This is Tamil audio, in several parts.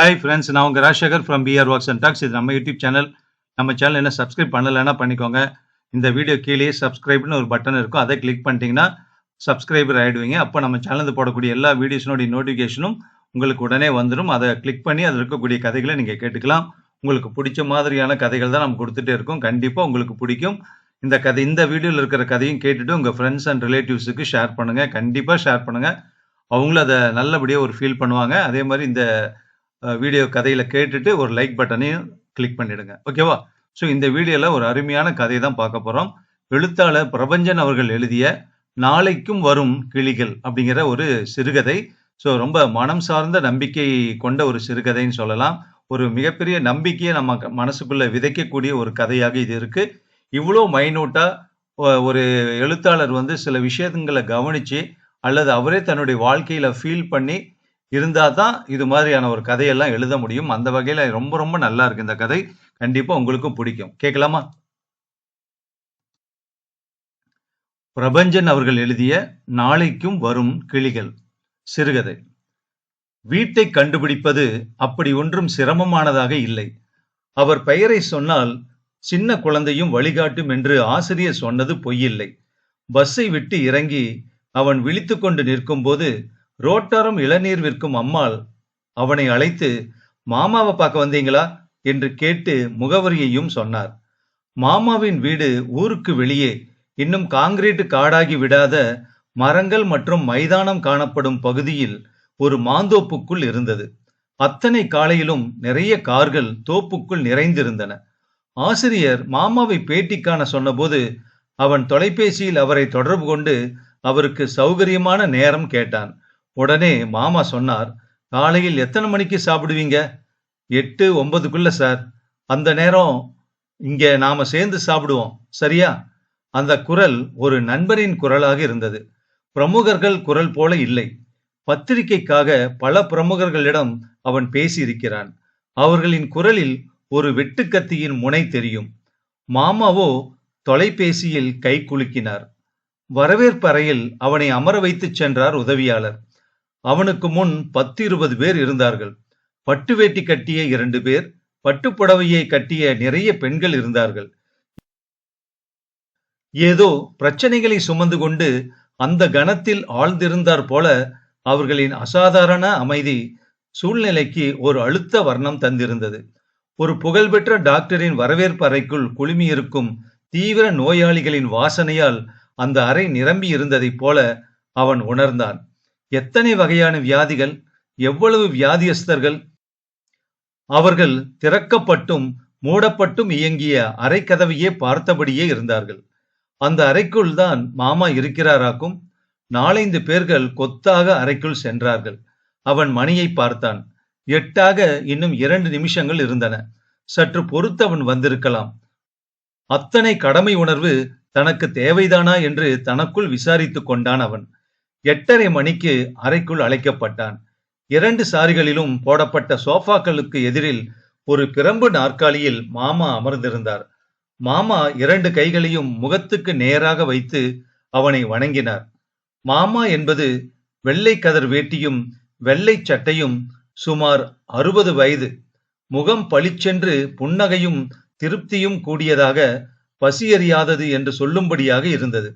ஹாய் ஃப்ரெண்ட்ஸ் நான் உங்கள் Rajasekar from PR works and talks இது நம்ம யூடியூப் சேனல் நம்ம சேனல் என்ன சப்ஸ்கிரைப் பண்ணலைன்னா பண்ணிக்கோங்க. இந்த வீடியோ கீழே சப்ஸ்கிரைப்னு ஒரு பட்டன் இருக்கும். அதை கிளிக் பண்ணிட்டீங்கன்னா சப்ஸ்கிரைபர் ஆகிடுவீங்க அப்போ நம்ம சேனலில் போடக்கூடிய எல்லா வீடியோஸினுடைய நோட்டிஃபிகேஷனும் உங்களுக்கு உடனே வந்துடும் அதை கிளிக் பண்ணி அதில் இருக்கக்கூடிய கதைகளை நீங்கள் கேட்டுக்கலாம். உங்களுக்கு பிடிச்ச மாதிரியான கதைகள் தான் நம்ம கொடுத்துட்டே இருக்கோம். கண்டிப்பாக உங்களுக்கு பிடிக்கும். இந்த கதை இந்த வீடியோவில் இருக்கிற கதையும் கேட்டுட்டு உங்கள் ஃப்ரெண்ட்ஸ் அண்ட் ரிலேட்டிவ்ஸுக்கு ஷேர் பண்ணுங்கள் கண்டிப்பாக ஷேர் பண்ணுங்கள் அவங்களும் அதை நல்லபடியாக ஒரு ஃபீல் பண்ணுவாங்க. அதே மாதிரி இந்த வீடியோ கதையில் கேட்டுட்டு ஒரு லைக் பட்டனையும் கிளிக் பண்ணிடுங்க. ஓகேவா ஸோ இந்த வீடியோவில் ஒரு அருமையான கதையை தான் பார்க்க போகிறோம் எழுத்தாளர் பிரபஞ்சன் அவர்கள் எழுதிய நாளைக்கும் வரும் கிளிகள் அப்படிங்கிற ஒரு சிறுகதை. ஸோ ரொம்ப மனம் சார்ந்த நம்பிக்கை கொண்ட ஒரு சிறுகதைன்னு சொல்லலாம். ஒரு மிகப்பெரிய நம்பிக்கையை நம்ம க- மனசுக்குள்ள விதைக்கக்கூடிய ஒரு கதையாக இது இருக்கு. இவ்வளோ மைனூட்டா ஒரு எழுத்தாளர் வந்து சில விஷயங்களை கவனிச்சு அல்லது அவரே தன்னுடைய வாழ்க்கையில ஃபீல் பண்ணி இருந்தால் தான் இது மாதிரியான ஒரு கதையெல்லாம் எழுத முடியும். அந்த வகையில் ரொம்ப ரொம்ப நல்லா இருக்கு இந்த கதை. கண்டிப்பா உங்களுக்கும் பிடிக்கும். கேட்கலாமா? பிரபஞ்சன் அவர்கள் எழுதிய நாளைக்கும் வரும் கிளிகள் சிறுகதை. வீட்டை கண்டுபிடிப்பது அப்படி ஒன்றும் சிரமமானதாக இல்லை. அவர் பெயரை சொன்னால் சின்ன குழந்தையும் வழிகாட்டும் என்று ஆசிரியர் சொன்னது பொய்யில்லை பஸ்ஸை விட்டு இறங்கி அவன் விழித்து கொண்டு நிற்கும்போது ரோட்டாரம் இளநீர் விற்கும் அம்மாள் அவனை அழைத்து மாமாவை பார்க்க வந்தீங்களா? என்று கேட்டு முகவரியையும் சொன்னார். மாமாவின் வீடு ஊருக்கு வெளியே இன்னும் காங்கிரீட் காடாகி விடாத மரங்கள் மற்றும் மைதானம் காணப்படும் பகுதியில் ஒரு மாந்தோப்புக்குள் இருந்தது. அத்தனை காலையிலும் நிறைய கார்கள் தோப்புக்குள் நிறைந்திருந்தன. ஆசிரியர் மாமாவை பேட்டி காண சொன்னபோது அவன் தொலைபேசியில் அவரை தொடர்பு கொண்டு அவருக்கு சௌகரியமான நேரம் கேட்டான். உடனே மாமா சொன்னார் காலையில் எத்தனை மணிக்கு சாப்பிடுவீங்க? எட்டு ஒன்பதுக்குள்ள சார். அந்த நேரம் இங்க நாம சேர்ந்து சாப்பிடுவோம். சரியா? அந்த குரல் ஒரு நண்பரின் குரலாக இருந்தது. பிரமுகர்கள் குரல் போல இல்லை. பத்திரிகைக்காக பல பிரமுகர்களிடம் அவன் பேசியிருக்கிறான். அவர்களின் குரலில் ஒரு வெட்டுக்கத்தியின் முனை தெரியும். மாமாவோ தொலைபேசியில் கை குலுக்கினார். வரவேற்பறையில் அவனை அமர வைத்துச் சென்றார் உதவியாளர். அவனுக்கு முன் பத்து இருபது பேர் இருந்தார்கள். பட்டு வேட்டி கட்டிய இரண்டு பேர் பட்டுப்புடவையை கட்டிய நிறைய பெண்கள் இருந்தார்கள். ஏதோ பிரச்சனைகளை சுமந்து கொண்டு அந்த கணத்தில் ஆழ்ந்திருந்தார் போல அவர்களின் அசாதாரண அமைதி சூழ்நிலைக்கு ஒரு அழுத்த வர்ணம் தந்திருந்தது. ஒரு புகழ்பெற்ற டாக்டரின் வரவேற்பு அறைக்குள் குழுமியிருக்கும் தீவிர நோயாளிகளின் வாசனையால் அந்த அறை நிரம்பி இருந்ததைப் போல அவன் உணர்ந்தான். எத்தனை வகையான வியாதிகள் எவ்வளவு வியாதியஸ்தர்கள் அவர்கள் திறக்கப்பட்டும் மூடப்பட்டும் இயங்கிய அரைக்கதவையே பார்த்தபடியே இருந்தார்கள். அந்த அறைக்குள் தான் மாமா இருக்கிறாராக்கும். நாலைந்து பேர்கள் கொத்தாக அறைக்குள் சென்றார்கள். அவன் மணியை பார்த்தான். எட்டாக இன்னும் இரண்டு நிமிஷங்கள் இருந்தன. சற்று பொறுத்து அவன் வந்திருக்கலாம். அத்தனை கடமை உணர்வு தனக்கு தேவைதானா என்று தனக்குள் விசாரித்துக் கொண்டான் அவன். எட்டரை மணிக்கு அறைக்குள் அழைக்கப்பட்டான். இரண்டு சாரிகளிலும் போடப்பட்ட சோஃபாக்களுக்கு எதிரில் ஒரு பிரம்பு நாற்காலியில் மாமா அமர்ந்திருந்தார். மாமா இரண்டு கைகளையும் முகத்துக்கு நேராக வைத்து அவனை வணங்கினார். மாமா என்பது வெள்ளை கதர் வேட்டியும் வெள்ளை சட்டையும் சுமார் அறுபது வயது. முகம் பளிச்சென்று புன்னகையும் திருப்தியும் கூடியதாக பசியறியாதது என்று சொல்லும்படியாக இருந்தது.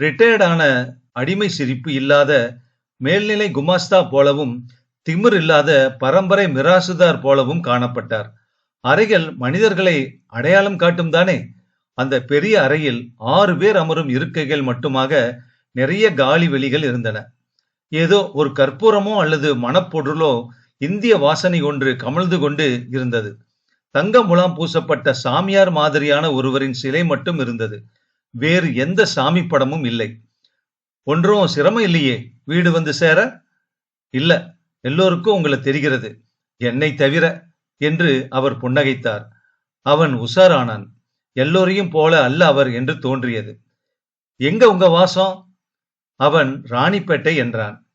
ரிட்டையர்டான அடிமை சிரிப்பு இல்லாத மேல்நிலை குமாஸ்தா போலவும் திமிர் இல்லாத பரம்பரை மிராசுதார் போலவும் காணப்பட்டார். அறைகள் மனிதர்களை அடையாளம் காட்டும் தானே? அந்த பெரிய அறையில் ஆறு பேர் அமரும் இருக்கைகள் மட்டுமாக நிறைய காலி வெளிகள் இருந்தன. ஏதோ ஒரு கற்பூரமோ அல்லது மணப்பொருளோ இந்திய வாசனை ஒன்று கமழ்ந்து கொண்டு இருந்தது. தங்க முலாம் பூசப்பட்ட சாமியார் மாதிரியான ஒருவரின் சிலை மட்டும் இருந்தது. வேறு எந்த சாமி படமும் இல்லை. ஒன்றும் சிரமம் இல்லையே. வீடு வந்து சேர? இல்ல. எல்லோருக்கும் உங்களை தெரிகிறது. என்னை தவிர என்று அவர் புன்னகைத்தார். அவன் உஷாரானான். எல்லோரையும் போல அல்ல அவர் என்று தோன்றியது. எங்க உங்க வாசம்? அவன் ராணிப்பேட்டை என்றான்.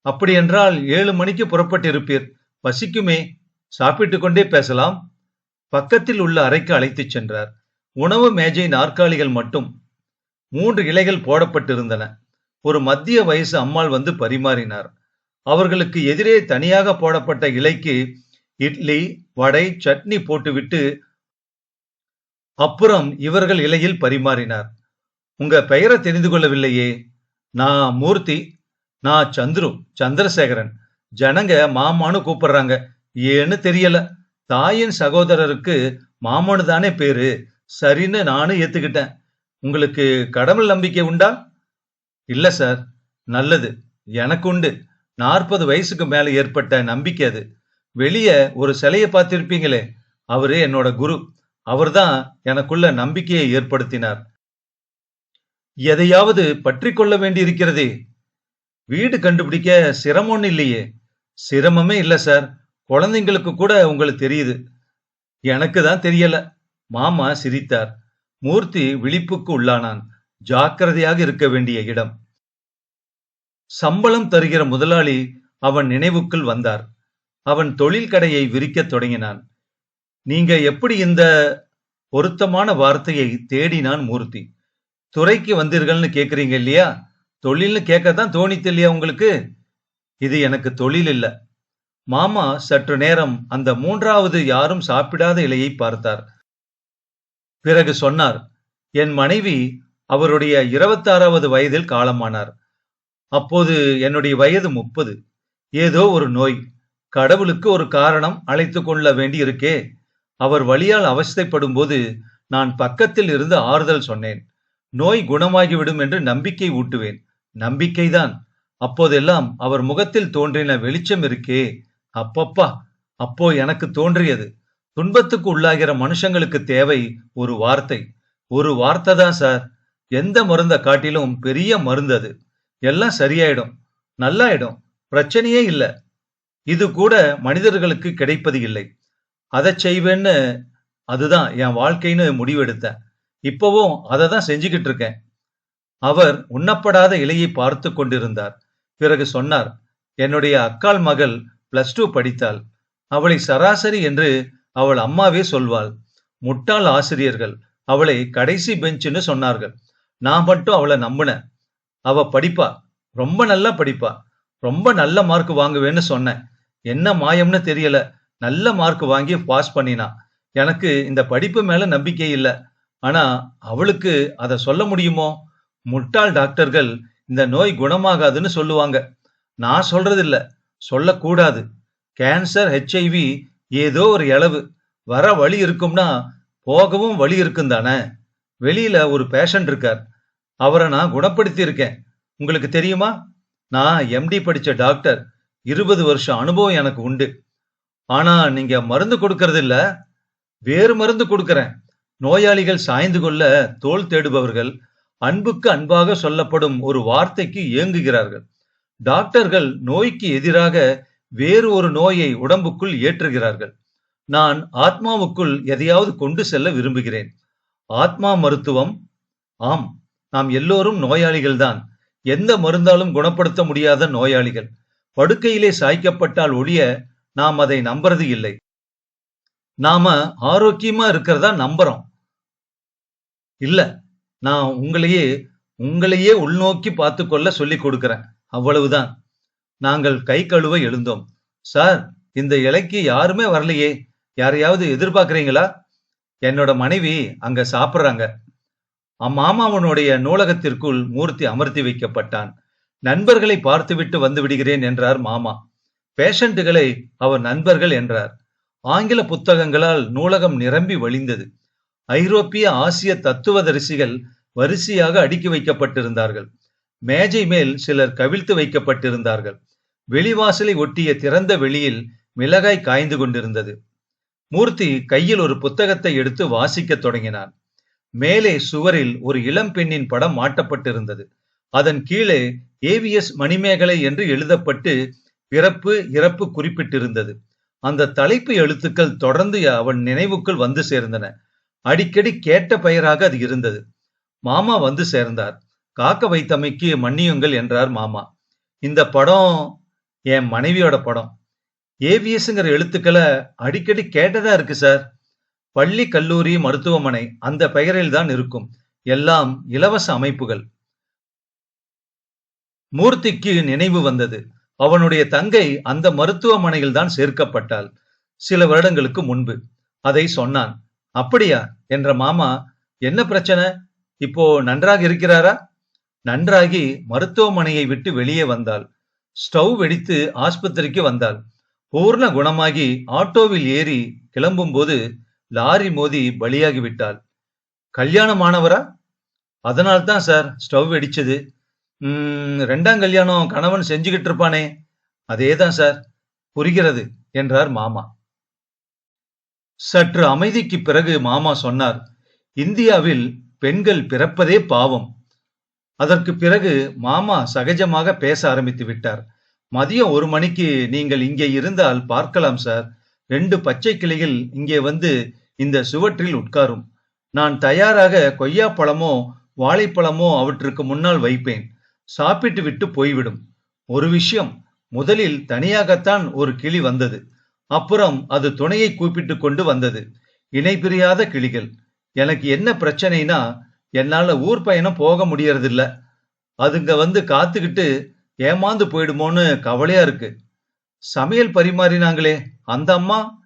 அப்படியென்றால் ஏழு மணிக்கு புறப்பட்டிருப்பீர். பசிக்குமே சாப்பிட்டு கொண்டே பேசலாம். பக்கத்தில் உள்ள அறைக்கு அழைத்துச் சென்றார். உணவு மேஜை நாற்காலிகள் மட்டும். மூன்று இலைகள் போடப்பட்டிருந்தன. ஒரு மத்திய வயசு அம்மாள் வந்து பரிமாறினார். அவர்களுக்கு எதிரே தனியாக போடப்பட்ட இலைக்கு இட்லி வடை சட்னி போட்டுவிட்டு அப்புறம் இவர்கள் இலையில் பரிமாறினார். உங்க பெயரை தெரிந்து கொள்ளவில்லையே. நான் மூர்த்தி நான் சந்துரு சந்திரசேகரன். ஜனங்க மாமான்னு கூப்பிடுறாங்க. ஏன்னு தெரியல. தாயின் சகோதரருக்கு மாமனு தானே பேரு. சரின்னு நானும் ஏத்துக்கிட்டேன். உங்களுக்கு கடவுள் நம்பிக்கை உண்டா? இல்ல சார் நல்லது. எனக்கு உண்டு. நாற்பது வயசுக்கு மேல ஏற்பட்ட நம்பிக்கை அது. வெளிய ஒரு சிலையை பார்த்திருப்பீங்களே அவரு என்னோட குரு. அவர்தான் எனக்குள்ள நம்பிக்கையை ஏற்படுத்தினார். எதையாவது பற்றி கொள்ள வேண்டியிருக்கிறதே. வீடு கண்டுபிடிக்க சிரமம்னு இல்லையே. சிரமமே இல்ல சார் குழந்தைங்களுக்கு கூட உங்களுக்கு தெரியுது. எனக்கு தான் தெரியல. மாமா சிரித்தார். மூர்த்தி விழிப்புக்கு உள்ளானான். ஜாக்கிரதையாக இருக்க வேண்டிய இடம். சம்பளம் தருகிற முதலாளி அவன் நினைவுக்குள் வந்தார். அவன் தொழில் கடையை விரிக்கத் தொடங்கினான். நீங்க எப்படி இந்த பொருத்தமான வார்த்தையை தேடினான் மூர்த்தி? துறைக்கு வந்தீர்கள்னு கேக்குறீங்க இல்லையா? தொழில்னு கேட்கத்தான் தோணித்து இல்லையா உங்களுக்கு? இது எனக்கு தொழில் இல்ல. மாமா சற்று நேரம் அந்த மூன்றாவது யாரும் சாப்பிடாத இலையை பார்த்தார். பிறகு சொன்னார் என் மனைவி அவருடைய இருபத்தாறாவது வயதில் காலமானார். அப்போது என்னுடைய வயது முப்பது. ஏதோ ஒரு நோய். கடவுளுக்கு ஒரு காரணம் அழைத்து கொள்ள வேண்டி இருக்கே அவர் வழியால் அவஸ்தைப்படும் போது நான் பக்கத்தில் இருந்து ஆறுதல் சொன்னேன். நோய் குணமாகிவிடும் என்று நம்பிக்கை ஊட்டுவேன். நம்பிக்கைதான். அப்போதெல்லாம் அவர் முகத்தில் தோன்றின வெளிச்சம் இருக்கே. அப்பப்பா அப்போ எனக்கு தோன்றியது. துன்பத்துக்கு உள்ளாகிற மனுஷங்களுக்கு தேவை ஒரு வார்த்தை. ஒரு வார்த்தை தான் சார். எந்த மருந்த காட்டிலும் பெரிய மருந்து அது. எல்லாம் சரியாயிடும். நல்லாயிடும். பிரச்சனையே இல்ல. இது கூட மனிதர்களுக்கு கிடைப்பது இல்லை. அதை செய்வேன்னு அதுதான் என் வாழ்க்கைன்னு முடிவெடுத்தேன். இப்பவும் அதை தான் செஞ்சுக்கிட்டு இருக்கேன். அவர் உண்ணப்படாத இலையை பார்த்து கொண்டிருந்தார். பிறகு சொன்னார் என்னுடைய அக்காள் மகள் பிளஸ் டூ படித்தாள். அவளை சராசரி என்று அவள் அம்மாவே சொல்வாள். முட்டாள் ஆசிரியர்கள். அவளை கடைசி பெஞ்சுன்னு சொன்னார்கள். நான் மட்டும் அவளை நம்பினேன். அவ படிப்பா. ரொம்ப நல்லா படிப்பா. ரொம்ப நல்ல மார்க் வாங்குவேன்னு சொன்னேன். என்ன மாயம்னு தெரியல. நல்ல மார்க் வாங்கி பாஸ் பண்ணினா. எனக்கு இந்த படிப்பு மேல நம்பிக்கை இல்லை. ஆனா அவளுக்கு அதை சொல்ல முடியுமோ? முட்டாள் டாக்டர்கள் இந்த நோய் குணமாகாதுன்னு சொல்லுவாங்க. நான் சொல்றது இல்ல சொல்லக்கூடாது கேன்சர் ஹெச்ஐவி ஏதோ ஒரு இளவு. வர வழி இருக்கும்னா போகவும் வழி இருக்கும் தானே வெளியில ஒரு பேஷண்ட் இருக்கார். அவரை நான் குணப்படுத்தி இருக்கேன் உங்களுக்கு தெரியுமா? நான் எம்டி படிச்ச டாக்டர் இருபது வருஷம் அனுபவம் எனக்கு உண்டு. ஆனா நீங்க மருந்து கொடுக்கறது இல்ல வேறு மருந்து கொடுக்கறேன். நோயாளிகள் சாய்ந்து கொள்ள தோல் தேடுபவர்கள் அன்புக்கு அன்பாக சொல்லப்படும் ஒரு வார்த்தைக்கு ஏங்குகிறார்கள். டாக்டர்கள் நோய்க்கு எதிராக வேறு ஒரு நோயை உடம்புக்குள் ஏற்றுகிறார்கள். நான் ஆத்மாவுக்குள் எதையாவது கொண்டு செல்ல விரும்புகிறேன். ஆத்மா மருத்துவம். ஆம் நாம் எல்லோரும் நோயாளிகள்தான். எந்த மருந்தாலும் குணப்படுத்த முடியாத நோயாளிகள். படுக்கையிலே சாய்க்கப்பட்டால் ஒழிய நாம் அதை நம்புறது இல்லை. நாம ஆரோக்கியமா இருக்கிறதா நம்புறோம். இல்ல நான் உங்களையே உங்களையே உள்நோக்கி பார்த்து கொள்ள சொல்லிக் கொடுக்கிறேன். அவ்வளவுதான். நாங்கள் கை கழுவ எழுந்தோம். சார் இந்த இலைக்கு யாருமே வரலையே. யாரையாவது எதிர்பார்க்குறீங்களா? என்னோட மனைவி அங்க சாப்பிடுறாங்க. அம்மாமாவனுடைய நூலகத்திற்குள் மூர்த்தி அமர்த்தி வைக்கப்பட்டான். நண்பர்களை பார்த்துவிட்டு வந்து விடுகிறேன் என்றார் மாமா. பேஷண்ட்டுகளை அவர் நண்பர்கள் என்றார். ஆங்கில புத்தகங்களால் நூலகம் நிரம்பி வழிந்தது. ஐரோப்பிய ஆசிய தத்துவதரிசிகள் வரிசையாக அடுக்கி வைக்கப்பட்டிருந்தார்கள். மேஜை மேல் சிலர் கவிழ்த்து வைக்கப்பட்டிருந்தார்கள். வெளிவாசலை ஒட்டிய திறந்த வெளியில் மிளகாய் காய்ந்து கொண்டிருந்தது. மூர்த்தி கையில் ஒரு புத்தகத்தை எடுத்து வாசிக்கத் தொடங்கினான். மேலே சுவரில் ஒரு இளம் பெண்ணின் படம் மாட்டப்பட்டிருந்தது. அதன் கீழே ஏவிஎஸ் மணிமேகலை என்று எழுதப்பட்டு பிறப்பு இறப்பு குறிப்பிட்டிருந்தது. அந்த தலைப்பு எழுத்துக்கள் தொடர்ந்து அவன் நினைவுக்குள் வந்து சேர்ந்தன. அடிக்கடி கேட்ட பெயராக அது இருந்தது. மாமா வந்து சேர்ந்தார். காக்க வைத்தமைக்கு மன்னியுங்கள் என்றார் மாமா. இந்த படம் என் மனைவியோட படம். ஏவிஎஸ்ங்கிற எழுத்துக்களை அடிக்கடி கேட்டதா இருக்கு சார்? பள்ளி கல்லூரி மருத்துவமனை அந்த பெயரில் தான் இருக்கும். எல்லாம் இலவச அமைப்புகள். மூர்த்திக்கு நினைவு வந்தது. அவனுடைய தங்கை அந்த மருத்துவமனையில் தான் சேர்க்கப்பட்டாள் சில வருடங்களுக்கு முன்பு. அதை சொன்னான் அப்படியா? என்ற மாமா என்ன பிரச்சனை? இப்போ நன்றாக இருக்கிறாரா? நன்றாகி மருத்துவமனையை விட்டு வெளியே வந்தாள். ஸ்டவ் வெடித்து ஆஸ்பத்திரிக்கு வந்தாள். பூர்ண குணமாகி ஆட்டோவில் ஏறி கிளம்பும்போது லாரி மோதி பலியாகிவிட்டாள். கல்யாணமானவரா? அதனால் தான் சார் ஸ்டவ் வெடிச்சது. உம் ரெண்டாம் கல்யாணம் கணவன் செஞ்சுக்கிட்டு இருப்பானே அதேதான் சார் புரிகிறது என்றார் மாமா. சற்று அமைதிக்கு பிறகு மாமா சொன்னார் இந்தியாவில் பெண்கள் பிறப்பதே பாவம். அதற்கு பிறகு மாமா சகஜமாக பேச ஆரம்பித்து விட்டார் மதியம் ஒரு மணிக்கு நீங்கள் இங்கே இருந்தால் பார்க்கலாம் சார். ரெண்டு பச்சை கிளிகள் இங்கே வந்து இந்த சுவற்றில் உட்காரும். நான் தயாராக கொய்யாப்பழமோ வாழைப்பழமோ அவற்றுக்கு முன்னால் வைப்பேன். சாப்பிட்டு விட்டு போய்விடும். ஒரு விஷயம் முதலில் தனியாகத்தான் ஒரு கிளி வந்தது. அப்புறம் அது துணையை கூப்பிட்டு கொண்டு வந்தது. இணை பிரியாத கிளிகள். எனக்கு என்ன பிரச்சனைனா என்னால ஊர் பயணம் போக முடியறதில்ல. அதுங்க வந்து காத்துக்கிட்டு ஏமாந்து போயிடுமோன்னு கவலையா இருக்கு. சமையல் பரிமாறினாங்களே அந்த அம்மா?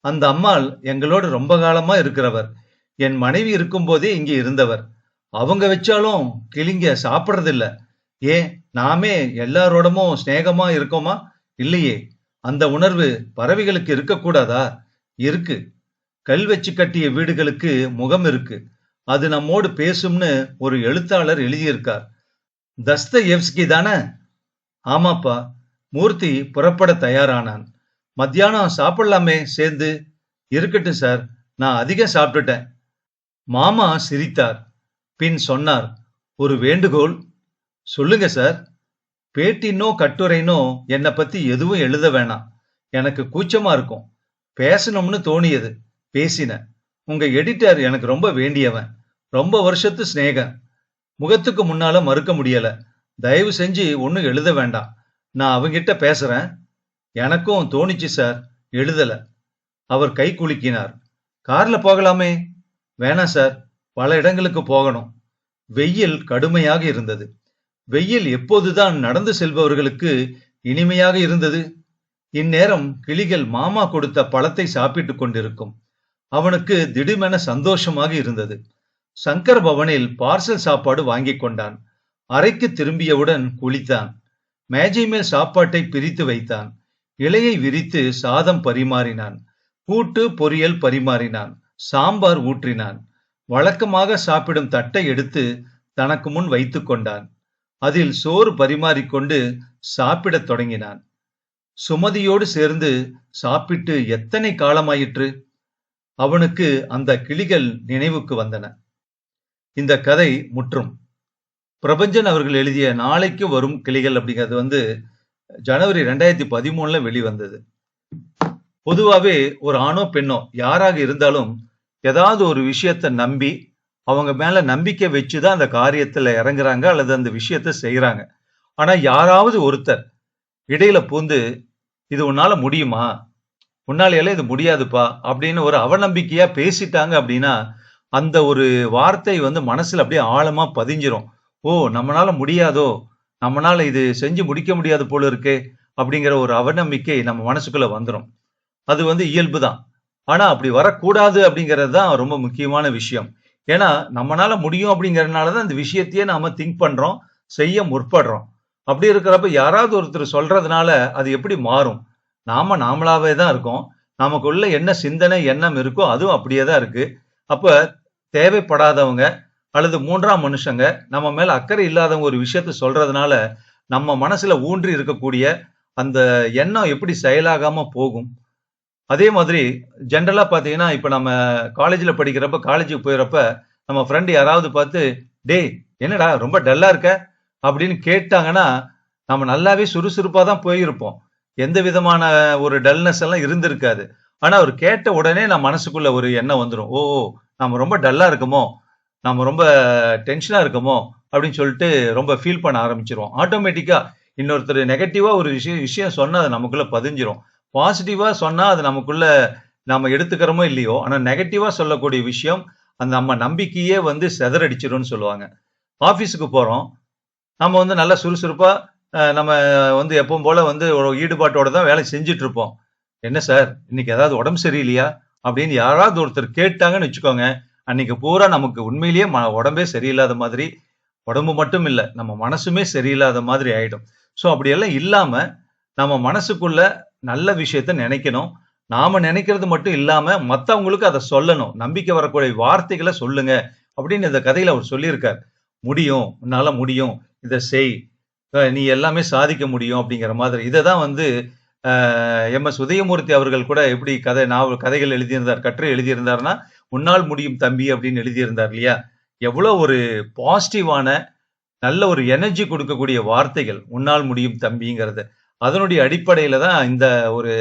அந்த அம்மாள் எங்களோட ரொம்ப காலமா இருக்கிறவர். என் மனைவி இருக்கும்போதே இங்கே இருந்தவர். அவங்க வச்சாலும் கிளிங்க சாப்பிட்றதில்ல. ஏன் நாமே எல்லாரோடமும் சிநேகமா இருக்கோமா? இல்லையே. அந்த உணர்வு பறவைகளுக்கு இருக்கக்கூடாதா? இருக்கு. கல் வச்சு கட்டிய வீடுகளுக்கு முகம் இருக்கு. அது நம்மோடு பேசும்னு ஒரு எழுத்தாளர் எழுதியிருக்கார். தஸ்த எவ்ஸ்கி தானே? ஆமாப்பா. மூர்த்தி புறப்பட தயாரானான். மத்தியானம் சாப்பிடலாமே சேர்ந்து. இருக்கட்டும் சார். நான் அதிகம் சாப்பிட்டுட்டேன். மாமா சிரித்தார். பின் சொன்னார் ஒரு வேண்டுகோள். சொல்லுங்க சார். பேட்டினோ கட்டுரைனோ என்னை பத்தி எதுவும் எழுத வேணாம். எனக்கு கூச்சமா இருக்கும். பேசணும்னு தோணியது. பேசினேன். உங்க எடிட்டர் எனக்கு ரொம்ப வேண்டியவன். ரொம்ப வருஷத்து சிநேகம். முகத்துக்கு முன்னால மறுக்க முடியல. தயவு செஞ்சு ஒன்றும் எழுத வேண்டாம். நான் அவங்கிட்ட பேசுறேன். எனக்கும் தோணிச்சு சார். எழுதல. அவர் கை குலுக்கினார். கார்ல போகலாமே? வேணாம் சார். பல இடங்களுக்கு போகணும். வெயில் கடுமையாக இருந்தது. வெயில் எப்போதுதான் நடந்து செல்பவர்களுக்கு இனிமையாக இருந்தது. இந்நேரம் கிளிகள் மாமா கொடுத்த பழத்தை சாப்பிட்டு கொண்டிருக்கும். அவனுக்கு திடுமென சந்தோஷமாக இருந்தது. சங்கர் பவனில் பார்சல் சாப்பாடு வாங்கிக் கொண்டான். அறைக்கு திரும்பியவுடன் குளித்தான். மேஜை மேல் சாப்பாட்டை பிரித்து வைத்தான். இலையை விரித்து சாதம் பரிமாறினான். கூட்டு பொரியல் பரிமாறினான். சாம்பார் ஊற்றினான். வழக்கமாக சாப்பிடும் தட்டை எடுத்து தனக்கு முன் வைத்துக் கொண்டான். அதில் சோறு பரிமாறிக்கொண்டு சாப்பிடத் தொடங்கினான். சுமதியோடு சேர்ந்து சாப்பிட்டு எத்தனை காலமாயிற்று? அவனுக்கு அந்த கிளிகள் நினைவுக்கு வந்தன. இந்த கதை முற்றும். பிரபஞ்சன் அவர்கள் எழுதிய நாளைக்கு வரும் கிளிகள் அப்படிங்கிறது வந்து ஜனவரி ரெண்டாயிரத்தி பதிமூணுல வெளிவந்தது. பொதுவாகவே ஒரு ஆணோ பெண்ணோ யாராக இருந்தாலும் ஏதாவது ஒரு விஷயத்தை நம்பி அவங்க மேல நம்பிக்கை வச்சுதான் அந்த காரியத்துல இறங்குறாங்க அல்லது அந்த விஷயத்த செய்யறாங்க ஆனா யாராவது ஒருத்தர் இடையில பூந்து இது உன்னால முடியுமா? உன்னாலேயெல்லாம் இது முடியாதுப்பா அப்படின்னு ஒரு அவநம்பிக்கையா பேசிட்டாங்க அப்படின்னா அந்த ஒரு வார்த்தை வந்து மனசுல அப்படியே ஆழமா பதிஞ்சிரும். ஓ நம்மனால முடியாதோ? நம்மனால இது செஞ்சு முடிக்க முடியாது போல இருக்கே அப்படிங்கிற ஒரு அவநம்பிக்கை நம்ம மனசுக்குள்ள வந்துடும் அது வந்து இயல்பு தான். ஆனா அப்படி வரக்கூடாது அப்படிங்கிறது தான் ரொம்ப முக்கியமான விஷயம். ஏன்னா நம்மனால முடியும் அப்படிங்கறதுனால தான் இந்த விஷயத்தையே நாம திங்க் பண்றோம் செய்ய முற்படுறோம். அப்படி இருக்கிறப்ப யாராவது ஒருத்தர் சொல்றதுனால அது எப்படி மாறும்? நாம நாமளாவே தான் இருக்கோம். நமக்குள்ள என்ன சிந்தனை எண்ணம் இருக்கோ அதுவும் அப்படியே தான் இருக்கு. அப்ப தேவைப்படாதவங்க அல்லது மூன்றாம் மனுஷங்க நம்ம மேல அக்கறை இல்லாதவங்க ஒரு விஷயத்த சொல்றதுனால நம்ம மனசுல ஊன்றி இருக்கக்கூடிய அந்த எண்ணம் எப்படி செயலாகாம போகும்? அதே மாதிரி ஜென்ரலா பாத்தீங்கன்னா இப்ப நம்ம காலேஜ்ல படிக்கிறப்ப காலேஜுக்கு போயிடறப்ப நம்ம ஃப்ரெண்டு யாராவது பார்த்து டேய் என்னடா ரொம்ப டல்லா இருக்க? அப்படின்னு கேட்டாங்கன்னா நம்ம நல்லாவே சுறுசுறுப்பா தான் போயிருப்போம். எந்த விதமான ஒரு டல்னஸ் எல்லாம் இருந்திருக்காது. ஆனா அவர் கேட்ட உடனே நம்ம மனசுக்குள்ள ஒரு எண்ணம் வந்துடும் ஓ ஓ, நம்ம ரொம்ப டல்லா இருக்கமோ? நம்ம ரொம்ப டென்ஷனாக இருக்கமோ அப்படின்னு சொல்லிட்டு ரொம்ப ஃபீல் பண்ண ஆரம்பிச்சிருவோம். ஆட்டோமேட்டிக்காக இன்னொருத்தர் நெகட்டிவாக ஒரு விஷயம் விஷயம் சொன்னால் அது நமக்குள்ளே பதிஞ்சிரும். பாசிட்டிவாக சொன்னால் அது நமக்குள்ள நம்ம எடுத்துக்கிறோமோ இல்லையோ ஆனால் நெகட்டிவாக சொல்லக்கூடிய விஷயம் அந்த நம்ம நம்பிக்கையே வந்து செதறடிச்சிரும்னு சொல்லுவாங்க. ஆஃபீஸுக்கு போகிறோம் நம்ம வந்து நல்லா சுறுசுறுப்பாக நம்ம வந்து எப்பவும் போல் வந்து ஒரு ஈடுபாட்டோட தான் வேலை செஞ்சுட்டு இருப்போம் என்ன சார் இன்னைக்கு ஏதாவது உடம்பு சரியில்லையா? அப்படின்னு யாராவது ஒருத்தர் கேட்டாங்கன்னு வச்சுக்கோங்க. அன்னைக்கு பூரா நமக்கு உண்மையிலேயே ம உடம்பே சரியில்லாத மாதிரி உடம்பு மட்டும் இல்லை நம்ம மனசுமே சரியில்லாத மாதிரி ஆயிடும். ஸோ அப்படியெல்லாம் இல்லாம நம்ம மனசுக்குள்ள நல்ல விஷயத்த நினைக்கணும். நாம நினைக்கிறது மட்டும் இல்லாம மத்தவங்களுக்கு அதை சொல்லணும். நம்பிக்கை வரக்கூடிய வார்த்தைகளை சொல்லுங்க அப்படின்னு இந்த கதையில அவர் சொல்லியிருக்கார். முடியும் உன்னால முடியும் இதை செய். நீ எல்லாமே சாதிக்க முடியும் அப்படிங்கிற மாதிரி. இதை தான் வந்து எம் எஸ் உதயமூர்த்தி அவர்கள் கூட எப்படி கதை நாவல் கதைகள் எழுதியிருந்தார் கற்று எழுதியிருந்தார்னா உன்னால் முடியும் தம்பி அப்படின்னு எழுதியிருந்தார் இல்லையா? எவ்வளோ ஒரு பாசிட்டிவான நல்ல ஒரு எனர்ஜி கொடுக்கக்கூடிய வார்த்தைகள் உன்னால் முடியும் தம்பிங்கிறது. அதனுடைய அடிப்படையில் தான் இந்த ஒரு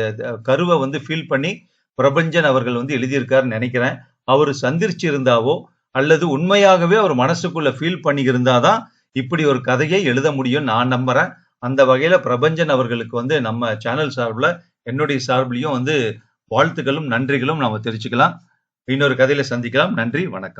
கருவை வந்து ஃபீல் பண்ணி பிரபஞ்சன் அவர்கள் வந்து எழுதியிருக்காருன்னு நினைக்கிறேன். அவர் சந்திரிச்சு இருந்தாவோ அல்லது உண்மையாகவே அவர் மனசுக்குள்ள ஃபீல் பண்ணி இருந்தாதான் இப்படி ஒரு கதையை எழுத முடியும் நான் நம்புறேன். அந்த வகையில பிரபஞ்சன் அவர்களுக்கு வந்து நம்ம சேனல் சார்பில் என்னுடைய சார்பிலையும் வந்து வாழ்த்துக்களும் நன்றிகளும் நம்ம தெரிஞ்சுக்கலாம். இன்னொரு கதையில சந்திக்கலாம். நன்றி வணக்கம்.